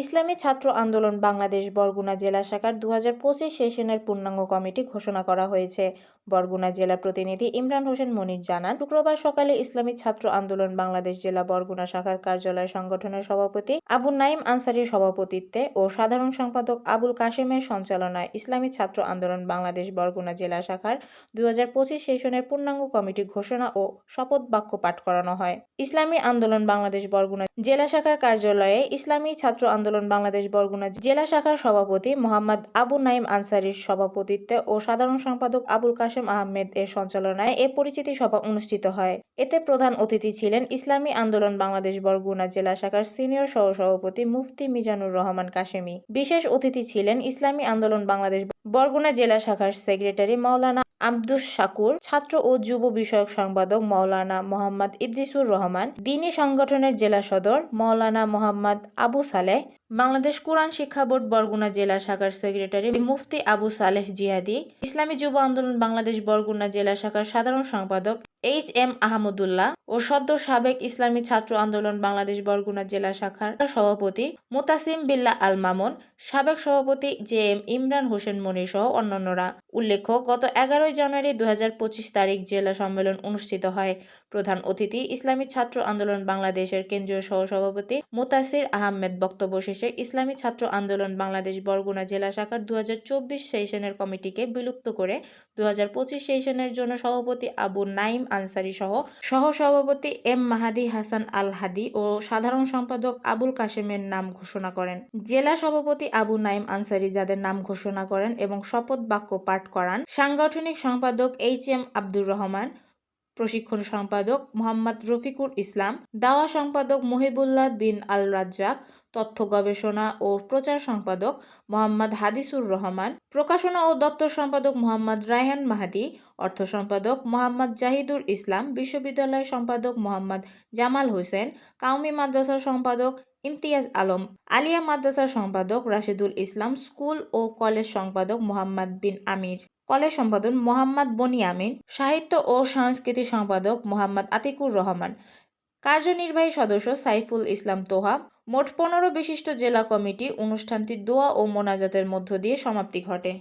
ইসলামী ছাত্র আন্দোলন বাংলাদেশ বরগুনা জেলা শাখার দু হাজার পঁচিশ সেশনের পূর্ণাঙ্গ কমিটি ঘোষণা করা হয়েছে। বরগুনা জেলা প্রতিনিধি ইমরান হোসেন মনির জানান, শুক্রবার সকালে ইসলামী ছাত্র আন্দোলন বাংলাদেশ জেলা বরগুনা শাখার কার্যালয় সংগঠনের সভাপতি আবু নাইম আনসারির সভাপতিত্বে ও সাধারণ সম্পাদক আবুল কাশেমের সঞ্চালনায় ইসলামী ছাত্র আন্দোলন বাংলাদেশ বরগুনা জেলা শাখার দুই হাজার পঁচিশ সেশনের পূর্ণাঙ্গ কমিটি ঘোষণা ও শপথ বাক্য পাঠ করানো হয়। ইসলামী আন্দোলন বাংলাদেশ বরগুনা জেলা শাখার কার্যালয়ে ইসলামী ছাত্র আন্দোলন বাংলাদেশ বরগুনা জেলা শাখার সভাপতি মোহাম্মদ আবু নাইম আনসারির সভাপতিত্বে ও সাধারণ সম্পাদক আবুল কাশেম আহমেদ এর সঞ্চালনায় এ পরিচিতি সভা অনুষ্ঠিত হয়। এতে প্রধান অতিথি ছিলেন ইসলামী আন্দোলন বাংলাদেশ বরগুনা জেলা শাখার সিনিয়র সহসভাপতি মুফতি মিজানুর রহমান কাশেমি। বিশেষ অতিথি ছিলেন ইসলামী আন্দোলন বাংলাদেশ বরগুনা জেলা শাখার সেক্রেটারি মাওলানা আব্দুস শাকুর, ছাত্র ও যুব বিষয়ক সম্পাদক মৌলানা মোহাম্মদ ইদ্রিসুর রহমান, দিনী সংগঠনের জেলা সদর মৌলানা মোহাম্মদ আবু সালেহ বাংলাদেশ কোরআন শিক্ষা বোর্ড বরগুনা জেলা শাখার সেক্রেটারি মুফতি আবু সালেহ জিহাদি ইসলামী যুব আন্দোলন বাংলাদেশ বরগুনা জেলা শাখার সাধারণ সম্পাদক এইচ এম আহমদুল্লাহ ও সদ্য সাবেক ইসলামী ছাত্র আন্দোলন বাংলাদেশ বরগুনা জেলা শাখার সভাপতি মুতাসিম বিল্লাহ আল মামুন, সাবেক সভাপতি জে এম ইমরান হোসেন মনি সহ অন্যান্যরা। উল্লেখ্য, গত এগারোই জানুয়ারি দু হাজার পঁচিশ তারিখ জেলা সম্মেলন অনুষ্ঠিত হয়। প্রধান অতিথি ইসলামী ছাত্র আন্দোলন বাংলাদেশের কেন্দ্রীয় সহসভাপতি মুতাসির আহমেদ বক্তব্য ইসলামী ছাত্র আন্দোলন বাংলাদেশ বরগুনা জেলা শাখার দু সেশনের কমিটিকে বিলুপ্ত করে দু সেশনের জন্য সভাপতি আবু নাইম আনসারি সহ সহসভাপতি এম মাহাদি হাসান আল হাদি ও সাধারণ সম্পাদক আবুল কাশেমের নাম ঘোষণা করেন। জেলা সভাপতি আবু নাইম আনসারি যাদের নাম ঘোষণা করেন এবং শপথ বাক্য পাঠ করান, সাংগঠনিক সম্পাদক এইচ এম আব্দুর রহমান প্রশিক্ষণ সম্পাদক মোহাম্মদ রফিকুল ইসলাম, দাওয়া সম্পাদক মহিবুল্লাহ বিন আল রাজ্জাক তথ্য গবেষণা ও প্রচার সম্পাদক মোহাম্মদ হাদিসুর রহমান, প্রকাশনা ও দপ্তর সম্পাদক মোহাম্মদ রায়হান মাহাদি, অর্থ সম্পাদক মোহাম্মদ জাহিদুর ইসলাম, বিশ্ববিদ্যালয় সম্পাদক মোহাম্মদ জামাল হোসেন, কাউমি মাদ্রাসার সম্পাদক ইমতিয়াজ আলম, আলিয়া মাদ্রাসার সম্পাদক রাশেদুল ইসলাম, স্কুল ও কলেজ সম্পাদক মোহাম্মদ বিন আমির, কলেজ সম্পাদক মোহাম্মদ বনিয়ামিন সাহিত্য ও সংস্কৃতি সম্পাদক মোহাম্মদ আতিকুর রহমান, কার্যনির্বাহী সদস্য সাইফুল ইসলাম তোহা, মোট পনেরো বিশিষ্ট জেলা কমিটি অনুষ্ঠানটি দোয়া ও মোনাজাতের মধ্য দিয়ে সমাপ্তি ঘটে।